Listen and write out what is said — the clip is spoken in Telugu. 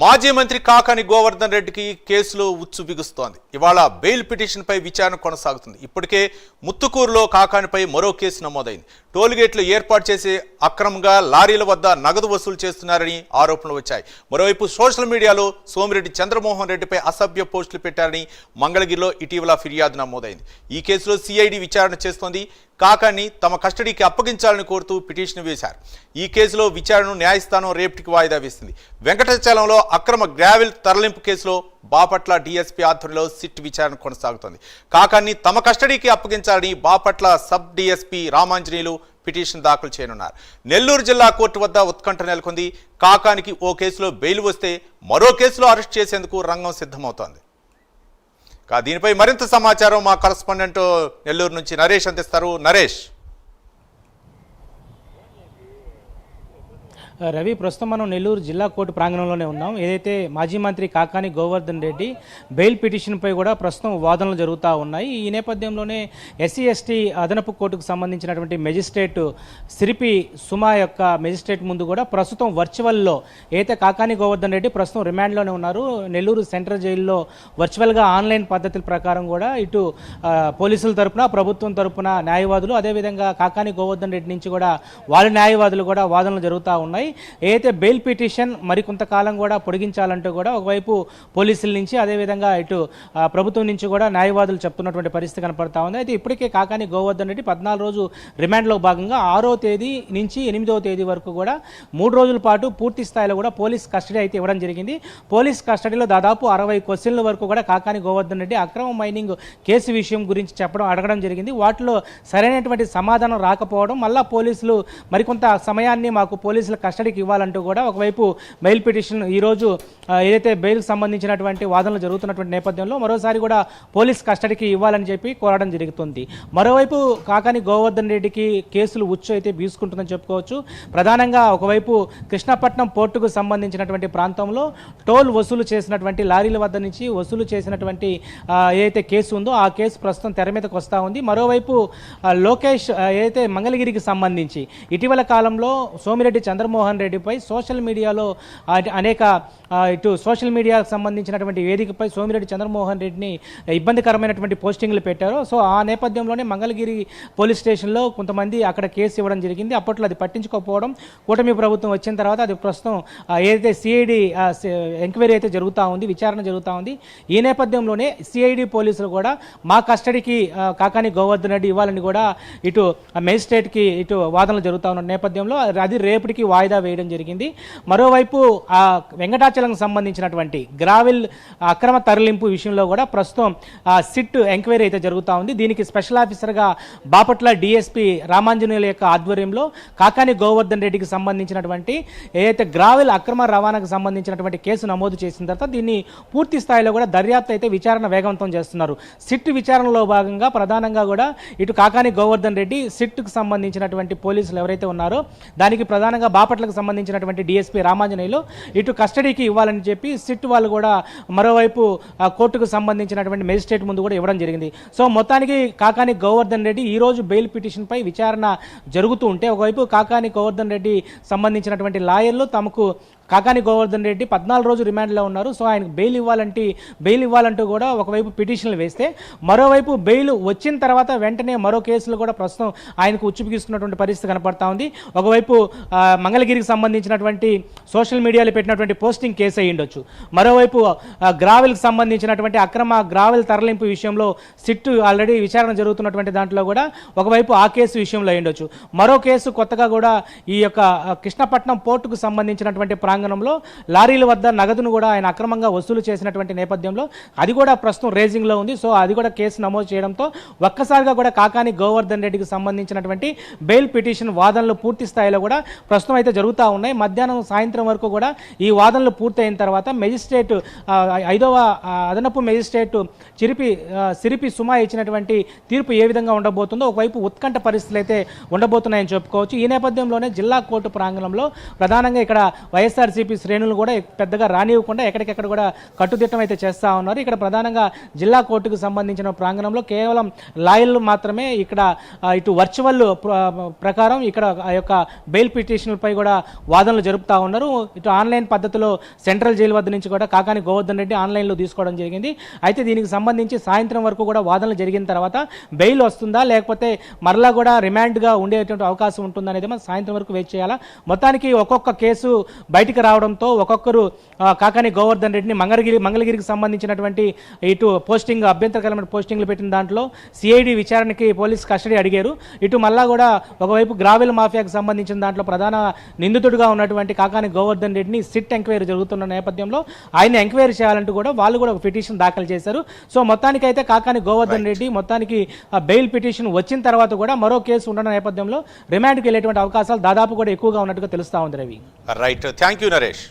మాజీ మంత్రి కాకాని గోవర్ధన్ రెడ్డికి కేసులో ఉచ్చు బిగుస్తోంది. ఇవాళ బెయిల్ పిటిషన్పై విచారణ కొనసాగుతుంది. ఇప్పటికే ముత్తుకూరులో కాకానిపై మరో కేసు నమోదైంది. టోల్గేట్లు ఏర్పాటు చేసి అక్రమంగా లారీల వద్ద నగదు వసూలు చేస్తున్నారని ఆరోపణలు వచ్చాయి. మరోవైపు సోషల్ మీడియాలో సోమిరెడ్డి చంద్రమోహన్ రెడ్డిపై అసభ్య పోస్టులు పెట్టారని మంగళగిరిలో ఇటీవల ఫిర్యాదు నమోదైంది. ఈ కేసులో సిఐడి విచారణ చేస్తోంది. కాకాని తమ కస్టడీకి అప్పగించాలని కోరుతూ పిటిషన్ వేశారు. ఈ కేసులో విచారణను న్యాయస్థానం రేపటికి వాయిదా వేసింది. వెంకటాచలంలో అక్రమ గ్రావెల్ తరలింపు కేసులో బాపట్ల డీఎస్పీ ఆధ్వర్యంలో సిట్ విచారణ కొనసాగుతోంది. కాకాన్ని తమ కస్టడీకి అప్పగించాలని Bapatla sub DSP Ramanjaneyulu petition దాఖలు చేయనున్నారు. నెల్లూరు జిల్లా కోర్టు వద్ద ఉత్కంఠ నెలకొంది. కాకానికి ఓ కేసులో బెయిల్ వస్తే మరో కేసులో అరెస్ట్ చేసేందుకు రంగం సిద్ధమవుతోంది. కా దీనిపై మరింత సమాచారం మా కరస్పాండెంట్ నెల్లూరు నుంచి నరేష్ అందిస్తారు. నరేష్. రవి ప్రస్తుతం మనం నెల్లూరు జిల్లా కోర్టు ప్రాంగణంలోనే ఉన్నాం. ఏదైతే మాజీ మంత్రి కాకాని గోవర్ధన్ రెడ్డి బెయిల్ పిటిషన్పై కూడా ప్రస్తుతం వాదనలు జరుగుతూ ఉన్నాయి. ఈ నేపథ్యంలోనే ఎస్సీ ఎస్టీ అదనపు కోర్టుకు సంబంధించినటువంటి మెజిస్ట్రేట్ సిరిపి సుమా యొక్క మెజిస్ట్రేట్ ముందు కూడా ప్రస్తుతం వర్చువల్లో ఏదైతే కాకాని గోవర్ధన్ రెడ్డి ప్రస్తుతం రిమాండ్లోనే ఉన్నారు. నెల్లూరు సెంట్రల్ జైల్లో వర్చువల్గా ఆన్లైన్ పద్ధతుల ప్రకారం కూడా ఇటు పోలీసుల తరపున ప్రభుత్వం తరపున న్యాయవాదులు అదేవిధంగా కాకాని గోవర్ధన్ రెడ్డి నుంచి కూడా వాళ్ళ న్యాయవాదులు కూడా వాదనలు జరుగుతూ ఉన్నాయి. ఏదైతే బెయిల్ పిటిషన్ మరికొంతకాలం కూడా పొడిగించాలంటూ కూడా ఒకవైపు పోలీసుల నుంచి అదేవిధంగా ఇటు ప్రభుత్వం నుంచి కూడా న్యాయవాదులు చెప్తున్నటువంటి పరిస్థితి కనపడతా ఉంది. అయితే ఇప్పటికే కాకాని గోవర్ధన్ రెడ్డి పద్నాలుగు రోజు రిమాండ్లో భాగంగా ఆరో తేదీ నుంచి ఎనిమిదవ తేదీ వరకు కూడా మూడు రోజుల పాటు పూర్తి స్థాయిలో కూడా పోలీస్ కస్టడీ అయితే ఇవ్వడం జరిగింది. పోలీస్ కస్టడీలో దాదాపు అరవై క్వశ్చన్ల వరకు కూడా కాకాని గోవర్ధన్ రెడ్డి అక్రమ మైనింగ్ కేసు విషయం గురించి చెప్పడం అడగడం జరిగింది. వాటిలో సరైనటువంటి సమాధానం రాకపోవడం మళ్ళా పోలీసులు మరికొంత సమయాన్ని మాకు పోలీసుల కస్టడీకి ఇవ్వాలంటూ కూడా ఒకవైపు బెయిల్ పిటిషన్ ఈరోజు ఏదైతే బెయిల్కి సంబంధించినటువంటి వాదనలు జరుగుతున్నటువంటి నేపథ్యంలో మరోసారి కూడా పోలీస్ కస్టడీకి ఇవ్వాలని చెప్పి కోరడం జరుగుతుంది. మరోవైపు కాకాని గోవర్ధన్ రెడ్డికి కేసులు ఉచ్చు అయితే బీసుకుంటుందని చెప్పుకోవచ్చు. ప్రధానంగా ఒకవైపు కృష్ణపట్నం పోర్టుకు సంబంధించినటువంటి ప్రాంతంలో టోల్ వసూలు చేసినటువంటి లారీల వద్ద నుంచి వసూలు చేసినటువంటి ఏదైతే కేసు ఉందో ఆ కేసు ప్రస్తుతం తెర మీదకి వస్తూ ఉంది. మరోవైపు లోకేష్ ఏదైతే మంగళగిరికి సంబంధించి ఇటీవల కాలంలో సోమిరెడ్డి చంద్రమోహన్ రెడ్డిపై సోషల్ మీడియాలో అనేక ఇటు సోషల్ మీడియాకు సంబంధించినటువంటి వేదికపై సోమిరెడ్డి చంద్రమోహన్ రెడ్డిని ఇబ్బందికరమైనటువంటి పోస్టింగ్లు పెట్టారు. సో ఆ నేపథ్యంలోనే మంగళగిరి పోలీస్ స్టేషన్లో కొంతమంది అక్కడ కేసు ఇవ్వడం జరిగింది. అప్పట్లో అది పట్టించుకోకపోవడం కూటమి ప్రభుత్వం వచ్చిన తర్వాత అది ప్రస్తుతం ఏదైతే సిఐడి ఎంక్వైరీ అయితే జరుగుతూ ఉంది విచారణ జరుగుతూ ఉంది ఈ నేపథ్యంలోనే సిఐడి పోలీసులు కూడా మా కస్టడీకి కాకాని గోవర్ధన్ రెడ్డి ఇవ్వాలని కూడా ఇటు మేజిస్ట్రేట్కి ఇటు వాదనలు జరుగుతూ ఉన్న నేపథ్యంలో అది రేపటికి వాయిదా వేయడం జరిగింది. మరోవైపు ఆ వెంకటాచలం సంబంధించినటువంటి గ్రావెల్ అక్రమ తరలింపు విషయంలో కూడా ప్రస్తుతం సిట్ ఎంక్వైరీ అయితే జరుగుతూ ఉంది. దీనికి స్పెషల్ ఆఫీసర్గా బాపట్ల డిఎస్పీ రామాంజనేయుల యొక్క ఆధ్వర్యంలో కాకాని గోవర్ధన్ రెడ్డికి సంబంధించినటువంటి ఏదైతే గ్రావెల్ అక్రమ రవాణాకు సంబంధించినటువంటి కేసు నమోదు చేసిన తర్వాత దీన్ని పూర్తి స్థాయిలో కూడా దర్యాప్తు అయితే విచారణ వేగవంతం చేస్తున్నారు. సిట్ విచారణలో భాగంగా ప్రధానంగా కూడా ఇటు కాకాని గోవర్ధన్ రెడ్డి సిట్కు సంబంధించినటువంటి పోలీసులు ఎవరైతే ఉన్నారో దానికి ప్రధానంగా బాపట్ల బాపట్లకు సంబంధించినటువంటి డిఎస్పీ రామాంజనేయులు ఇటు కస్టడీకి ఇవ్వాలని చెప్పి సిట్ వాళ్ళు కూడా మరోవైపు ఆ, కోర్టుకు సంబంధించినటువంటి మెజిస్ట్రేట్ ముందు కూడా ఇవ్వడం జరిగింది. సో మొత్తానికి కాకాని గోవర్ధన్ రెడ్డి ఈ రోజు బెయిల్ పిటిషన్పై విచారణ జరుగుతూ ఉంటే ఒకవైపు కాకాని గోవర్ధన్ రెడ్డి సంబంధించినటువంటి లాయర్లు తమకు కాకాని గోవర్ధన్ రెడ్డి పద్నాలుగు రోజు రిమాండ్లో ఉన్నారు. సో ఆయనకు బెయిల్ ఇవ్వాలంటే బెయిల్ ఇవ్వాలంటూ కూడా ఒకవైపు పిటిషన్లు వేస్తే మరోవైపు బెయిల్ వచ్చిన తర్వాత వెంటనే మరో కేసులు కూడా ప్రస్తుతం ఆయనకు ఉచ్చుపిస్తున్నటువంటి పరిస్థితి కనపడతా ఉంది. ఒకవైపు మంగళగిరికి సంబంధించినటువంటి సోషల్ మీడియాలో పెట్టినటువంటి పోస్టింగ్ కేసు అయ్యి ఉండొచ్చు. మరోవైపు గ్రావెల్కి సంబంధించినటువంటి అక్రమ గ్రావెల్ తరలింపు విషయంలో సిట్ ఆల్రెడీ విచారణ జరుగుతున్నటువంటి దాంట్లో కూడా ఒకవైపు ఆ కేసు విషయంలో అయ్యుండొచ్చు మరో కేసు కొత్తగా కూడా ఈ యొక్క కృష్ణపట్నం పోర్టుకు సంబంధించినటువంటి ప్రాంగణంలో లారీల వద్ద నగదును కూడా ఆయన అక్రమంగా వసూలు చేసినటువంటి నేపథ్యంలో అది కూడా ప్రస్తుతం రేజింగ్లో ఉంది. సో అది కూడా కేసు నమోదు చేయడంతో ఒక్కసారిగా కూడా కాకాని గోవర్ధన్ రెడ్డికి సంబంధించినటువంటి బెయిల్ పిటిషన్ వాదనలు పూర్తి స్థాయిలో కూడా ప్రస్తుతం అయితే జరుగుతూ ఉన్నాయి. మధ్యాహ్నం సాయంత్రం వరకు కూడా ఈ వాదనలు పూర్తయిన తర్వాత మెజిస్ట్రేట్ ఐదవ అదనపు మెజిస్ట్రేట్ చిరిపి సిరిపి సుమా ఇచ్చినటువంటి తీర్పు ఏ విధంగా ఉండబోతుందో ఒకవైపు ఉత్కంఠ పరిస్థితులు అయితే ఉండబోతున్నాయని చెప్పుకోవచ్చు. ఈ నేపథ్యంలోనే జిల్లా కోర్టు ప్రాంగణంలో ప్రధానంగా ఇక్కడ వైఎస్ఆర్సీపీ శ్రేణులు కూడా పెద్దగా రానివ్వకుండా ఎక్కడికెక్కడ కూడా కట్టుదిట్టం అయితే చేస్తూ ఉన్నారు. ఇక్కడ ప్రధానంగా జిల్లా కోర్టుకు సంబంధించిన ప్రాంగణంలో కేవలం లాయర్లు మాత్రమే ఇక్కడ ఇటు వర్చువల్ ప్రకారం ఇక్కడ ఆ యొక్క బెయిల్ పిటిషన్లపై కూడా వాదనలు జరుపుతా ఉన్నారు. ఇటు ఆన్లైన్ పద్ధతిలో సెంట్రల్ జైలు వద్ద నుంచి కూడా కాకాని గోవర్ధన్ రెడ్డి ఆన్లైన్లో తీసుకోవడం జరిగింది. అయితే దీనికి సంబంధించి సాయంత్రం వరకు కూడా వాదనలు జరిగిన తర్వాత బెయిల్ వస్తుందా? లేకపోతే మరలా కూడా రిమాండ్గా ఉండేటువంటి అవకాశం ఉంటుందా అనేది మనం సాయంత్రం వరకు వెయిట్ చేయాలా? మొత్తానికి ఒక్కొక్క కేసు బయటికి రావడంతో ఒక్కొక్కరు కాకాని గోవర్ధన్ రెడ్డిని మంగళగిరి మంగళగిరికి సంబంధించినటువంటి ఇటు పోస్టింగ్ అభ్యంతరకరమైన పోస్టింగ్లు పెట్టిన దాంట్లో సిఐడి విచారణకి పోలీస్ కస్టడీ అడిగారు. ఇటు మళ్ళా కూడా ఒకవైపు గ్రావెల్ మాఫియాకు సంబంధించిన దాంట్లో ప్రధాన నిందితుడిగా ఉన్నటువంటి కాకాని గోవర్ధన్ రెడ్డిని సిట్ ఎంక్వైరీ జరుగుతున్న నేపథ్యంలో ఆయన ఎంక్వైరీ చేయాలంటూ కూడా వాళ్ళు కూడా ఒక పిటిషన్ దాఖలు చేశారు. సో మొత్తానికైతే కాకాని గోవర్ధన్ రెడ్డి మొత్తానికి బెయిల్ పిటిషన్ వచ్చిన తర్వాత కూడా మరో కేసు ఉన్న నేపథ్యంలో రిమాండ్కి వెళ్ళేటువంటి అవకాశాలు దాదాపు కూడా ఎక్కువగా ఉన్నట్టుగా తెలుస్తా ఉంది Ravi. Right thank you Naresh